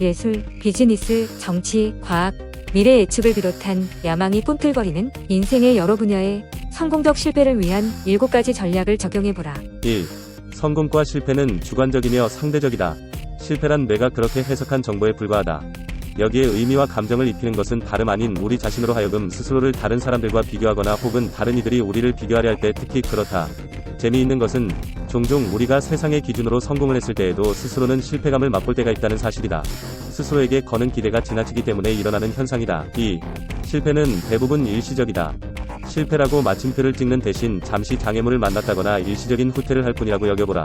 예술, 비즈니스, 정치, 과학, 미래 예측을 비롯한 야망이 꿈틀거리는 인생의 여러 분야에 성공적 실패를 위한 7가지 전략을 적용해보라. 1. 성공과 실패는 주관적이며 상대적이다. 실패란 내가 그렇게 해석한 정보에 불과하다. 여기에 의미와 감정을 입히는 것은 다름 아닌 우리 자신으로 하여금 스스로를 다른 사람들과 비교하거나 혹은 다른 이들이 우리를 비교하려 할 때 특히 그렇다. 재미있는 것은 종종 우리가 세상의 기준으로 성공을 했을 때에도 스스로는 실패감을 맛볼 때가 있다는 사실이다. 스스로에게 거는 기대가 지나치기 때문에 일어나는 현상이다. 2. 실패는 대부분 일시적이다. 실패라고 마침표를 찍는 대신 잠시 장애물을 만났다거나 일시적인 후퇴를 할 뿐이라고 여겨보라.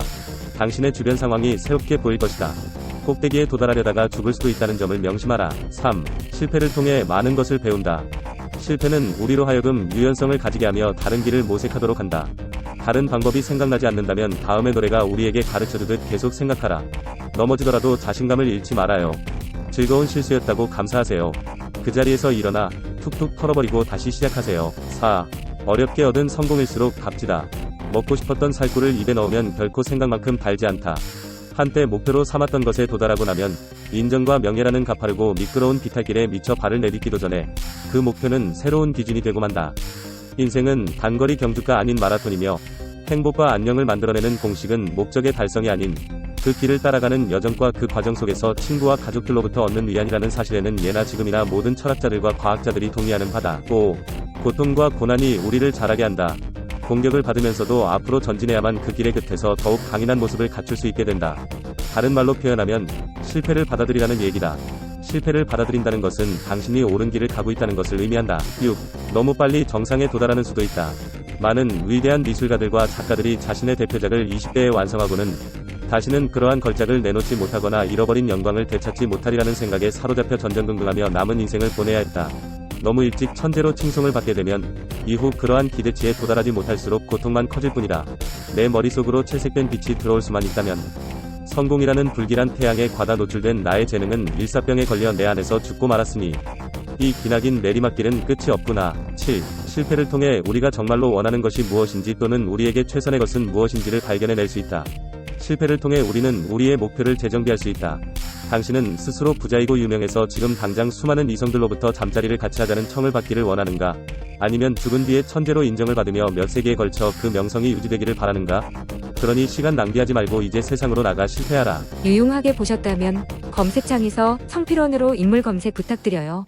당신의 주변 상황이 새롭게 보일 것이다. 꼭대기에 도달하려다가 죽을 수도 있다는 점을 명심하라. 3. 실패를 통해 많은 것을 배운다. 실패는 우리로 하여금 유연성을 가지게 하며 다른 길을 모색하도록 한다. 다른 방법이 생각나지 않는다면 다음의 노래가 우리에게 가르쳐주듯 계속 생각하라. 넘어지더라도 자신감을 잃지 말아요. 즐거운 실수였다고 감사하세요. 그 자리에서 일어나 툭툭 털어버리고 다시 시작하세요. 4. 어렵게 얻은 성공일수록 값지다. 먹고 싶었던 살구를 입에 넣으면 결코 생각만큼 달지 않다. 한때 목표로 삼았던 것에 도달하고 나면 인정과 명예라는 가파르고 미끄러운 비탈길에 미쳐 발을 내딛기도 전에 그 목표는 새로운 기준이 되고 만다. 인생은 단거리 경주가 아닌 마라톤이며 행복과 안녕을 만들어내는 공식은 목적의 달성이 아닌 그 길을 따라가는 여정과 그 과정 속에서 친구와 가족들로부터 얻는 위안이라는 사실에는 예나 지금이나 모든 철학자들과 과학자들이 동의하는 바다. 5. 고통과 고난이 우리를 자라게 한다. 공격을 받으면서도 앞으로 전진해야만 그 길의 끝에서 더욱 강인한 모습을 갖출 수 있게 된다. 다른 말로 표현하면 실패를 받아들이라는 얘기다. 실패를 받아들인다는 것은 당신이 옳은 길을 가고 있다는 것을 의미한다. 6. 너무 빨리 정상에 도달하는 수도 있다. 많은 위대한 미술가들과 작가들이 자신의 대표작을 20대에 완성하고는 다시는 그러한 걸작을 내놓지 못하거나 잃어버린 영광을 되찾지 못하리라는 생각에 사로잡혀 전전긍긍하며 남은 인생을 보내야 했다. 너무 일찍 천재로 칭송을 받게 되면 이후 그러한 기대치에 도달하지 못할수록 고통만 커질 뿐이다. 내 머릿속으로 채색된 빛이 들어올 수만 있다면 성공이라는 불길한 태양에 과다 노출된 나의 재능은 일사병에 걸려 내 안에서 죽고 말았으니 이 기나긴 내리막길은 끝이 없구나. 7. 실패를 통해 우리가 정말로 원하는 것이 무엇인지 또는 우리에게 최선의 것은 무엇인지를 발견해낼 수 있다. 실패를 통해 우리는 우리의 목표를 재정비할 수 있다. 당신은 스스로 부자이고 유명해서 지금 당장 수많은 이성들로부터 잠자리를 같이 하자는 청을 받기를 원하는가? 아니면 죽은 뒤에 천재로 인정을 받으며 몇 세기에 걸쳐 그 명성이 유지되기를 바라는가? 그러니 시간 낭비하지 말고 이제 세상으로 나가 실패하라. 유용하게 보셨다면 검색창에서 성필원으로 인물 검색 부탁드려요.